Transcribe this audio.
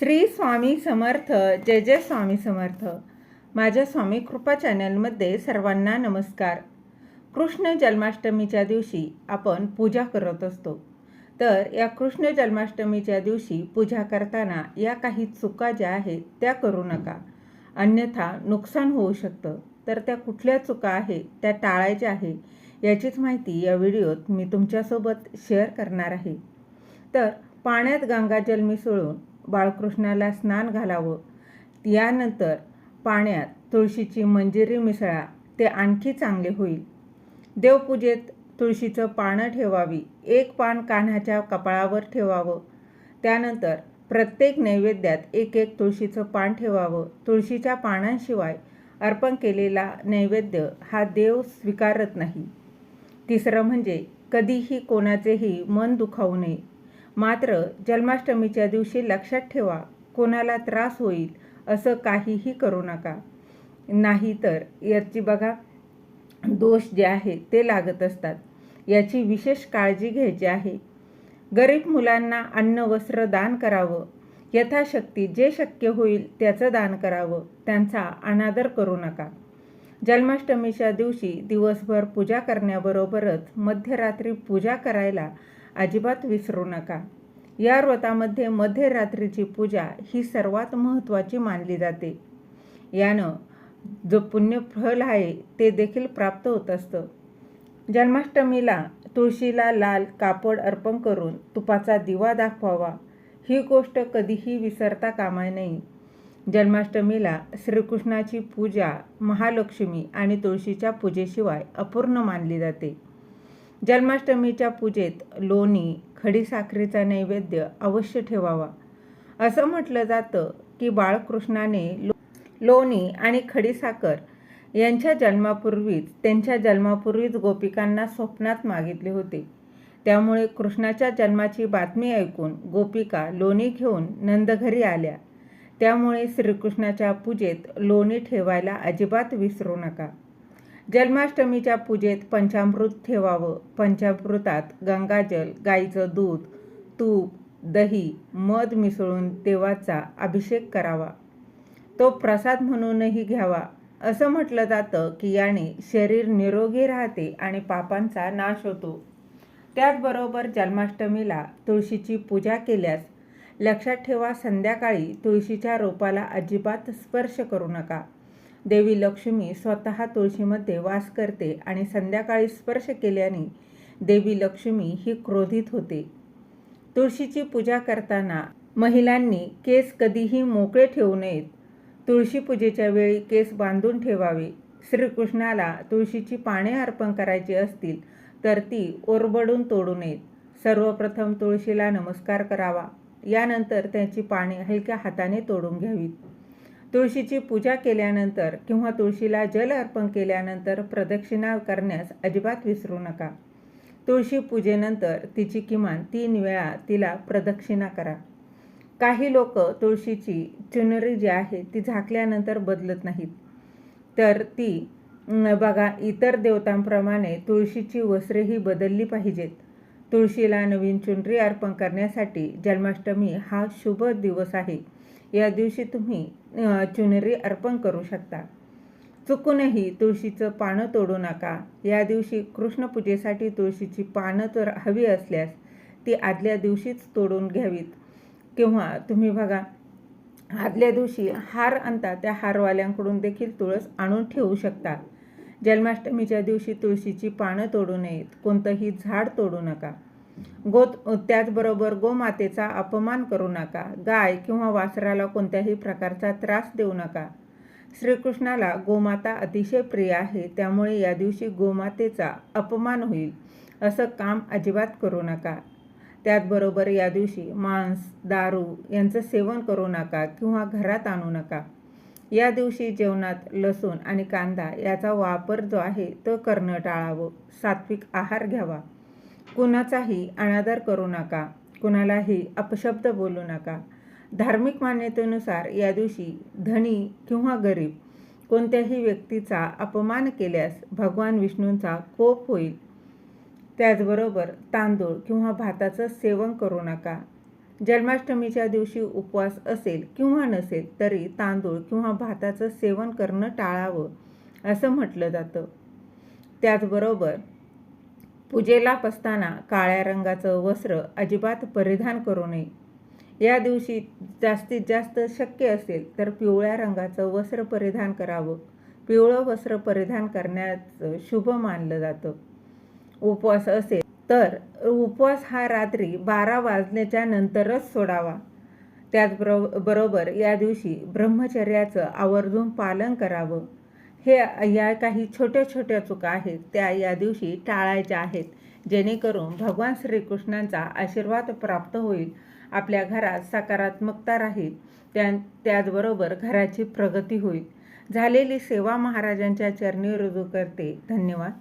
श्री स्वामी समर्थ जय जय स्वामी समर्थ. माझ्या स्वामी कृपा चॅनलमध्ये सर्वांना नमस्कार. कृष्ण जन्माष्टमीच्या दिवशी आपण पूजा करत असतो. तर या कृष्ण जन्माष्टमीच्या दिवशी पूजा करताना या काही चुका ज्या आहेत त्या करू नका. अन्यथा नुकसान होऊ शकतं. तर त्या कुठल्या चुका आहेत त्या टाळायच्या आहे याचीच माहिती या व्हिडिओत मी तुमच्यासोबत शेअर करणार आहे. तर पाण्यात गंगाजल मिसळून बाळकृष्णाला स्नान घालावं. यानंतर पाण्यात तुळशीची मंजिरी मिसळा ते आणखी चांगले होईल. देवपूजेत तुळशीचं पानं ठेवावी एक पान कान्हाच्या कपाळावर ठेवावं. त्यानंतर प्रत्येक नैवेद्यात एक एक तुळशीचं पान ठेवावं. तुळशीच्या पानांशिवाय अर्पण केलेला नैवेद्य हा देव स्वीकारत नाही. तिसरं म्हणजे कधीही कोणाचेही मन दुखावू नये. मात्र जन्माष्टमीच्या दिवशी लक्षात ठेवा कोणाला त्रास होईल असं काहीही करू नका. नाही तर याची बघा दोष जे आहे ते लागत असतात. याची विशेष काळजी घ्यायची आहे. गरीब मुलांना अन्न वस्त्र दान करावं. यथाशक्ती जे शक्य होईल त्याचं दान करावं. त्यांचा अनादर करू नका. जन्माष्टमीच्या दिवशी दिवसभर पूजा करण्याबरोबरच मध्यरात्री पूजा करायला अजिबात विसरू नका. या व्रतामध्ये मध्यरात्रीची पूजा ही सर्वात महत्त्वाची मानली जाते. यानं जो पुण्यफल आहे ते देखील प्राप्त होत असतं. जन्माष्टमीला तुळशीला लाल कापड अर्पण करून तुपाचा दिवा दाखवावा. ही गोष्ट कधीही विसरता कामा नये. जन्माष्टमीला श्रीकृष्णाची पूजा महालक्ष्मी आणि तुळशीच्या पूजेशिवाय अपूर्ण मानली जाते. जन्माष्टमीच्या पूजेत लोणी खडीसाखरेचा नैवेद्य अवश्य ठेवावा. असं म्हटलं जातं की बाळकृष्णाने लो लोणी आणि खडीसाखर यांच्या जन्मापूर्वीच त्यांच्या जन्मापूर्वीच गोपिकांना स्वप्नात मागितले होते. त्यामुळे कृष्णाच्या जन्माची बातमी ऐकून गोपिका लोणी घेऊन नंदघरी आल्या. त्यामुळे श्रीकृष्णाच्या पूजेत लोणी ठेवायला अजिबात विसरू नका. जन्माष्टमीच्या पूजेत पंचामृत ठेवावं. पंचामृतात गंगाजल गाईचं दूध तूप दही मध मिसळून देवाचा अभिषेक करावा. तो प्रसाद म्हणूनही घ्यावा. असं म्हटलं जातं की याने शरीर निरोगी राहते आणि पापांचा नाश होतो. त्याचबरोबर जन्माष्टमीला तुळशीची पूजा केल्यास लक्षात ठेवा संध्याकाळी तुळशीच्या रोपाला अजिबात स्पर्श करू नका. देवी लक्ष्मी स्वतः तुळशीमध्ये वास करते आणि संध्याकाळी स्पर्श केल्याने देवी लक्ष्मी ही क्रोधित होते. तुळशीची पूजा करताना महिलांनी केस कधीही मोकळे ठेवू नयेत. तुळशी पूजेच्या वेळी केस बांधून ठेवावे. श्रीकृष्णाला तुळशीची पाने अर्पण करायची असतील तर ती ओरबडून तोडू नयेत. सर्वप्रथम तुळशीला नमस्कार करावा. यानंतर त्याची पाने हलक्या हाताने तोडून घ्यावीत. तुळशीची पूजा केल्यानंतर किंवा तुळशीला जल अर्पण केल्यानंतर प्रदक्षिणा करण्यास अजिबात विसरू नका. तुळशी पूजेनंतर तिची किमान तीन वेळा तिला प्रदक्षिणा करा. काही लोक तुळशीची चुनरी जी आहे ती झाकल्यानंतर बदलत नाहीत. तर ती बघा इतर देवतांप्रमाणे तुळशीची वस्त्रेही बदलली पाहिजेत. तुळशीला नवीन चुनरी अर्पण करण्यासाठी जन्माष्टमी हा शुभ दिवस आहे. या दिवशी तुम्ही चुनरी अर्पण करू शकता. चुकूनही तुळशीचं पानं तोडू नका. या दिवशी कृष्णपूजेसाठी तुळशीची पानं तर हवी असल्यास ती आदल्या दिवशीच तोडून घ्यावीत. किंवा तुम्ही बघा आदल्या दिवशी हार आणता त्या हारवाल्यांकडून देखील तुळस आणून ठेवू शकता. जन्माष्टमीच्या दिवशी तुळशीची पानं तोडू नयेत. कोणतंही झाड तोडू नका. गो त्याचबरोबर गोमातेचा अपमान करू नका गाय किंवा वासराला कोणत्याही प्रकारचा त्रास देऊ नका. श्रीकृष्णाला गोमाता अतिशय प्रिय आहे त्यामुळे या दिवशी गोमातेचा अपमान होईल असं काम अजिबात करू नका. त्याचबरोबर या दिवशी मांस दारू यांचं सेवन करू नका किंवा घरात आणू नका. या दिवशी जेवणात लसूण आणि कांदा याचा वापर जो आहे तो करणं टाळावं सात्विक आहार घ्यावा. कुणाचाही अनादर करू नका. कुणालाही अपशब्द बोलू नका. धार्मिक मान्यतेनुसार या दिवशी धनी किंवा गरीब कोणत्याही व्यक्तीचा अपमान केल्यास भगवान विष्णूंचा कोप होईल. त्याचबरोबर तांदूळ किंवा भाताचं सेवन करू नका. जन्माष्टमीच्या दिवशी उपवास असेल किंवा नसेल तरी तांदूळ किंवा भाताचं सेवन करणं टाळावं असं म्हटलं जातं. त्याचबरोबर पूजेला बसताना काळ्या रंगाचं वस्त्र अजिबात परिधान करू नये. या दिवशी जास्तीत जास्त शक्य असेल तर पिवळ्या रंगाचं वस्त्र परिधान करावं. पिवळं वस्त्र परिधान करण्याचं शुभ मानलं जातं. उपवास असेल तर उपवास हा रात्री बारा वाजल्याच्या नंतरच सोडावा. त्याचबरो बरोबर या दिवशी ब्रह्मचर्याचं आवर्जून पालन करावं. हे या काही छोट्या छोट्या चुका आहेत त्या या दिवशी टाळायच्या आहेत. जेणेकरून भगवान श्रीकृष्णांचा आशीर्वाद प्राप्त होईल. आपल्या घरात सकारात्मकता राहील. त्या त्याचबरोबर घराची प्रगती होईल. झालेली सेवा महाराजांच्या चरणी रुजू करते. धन्यवाद.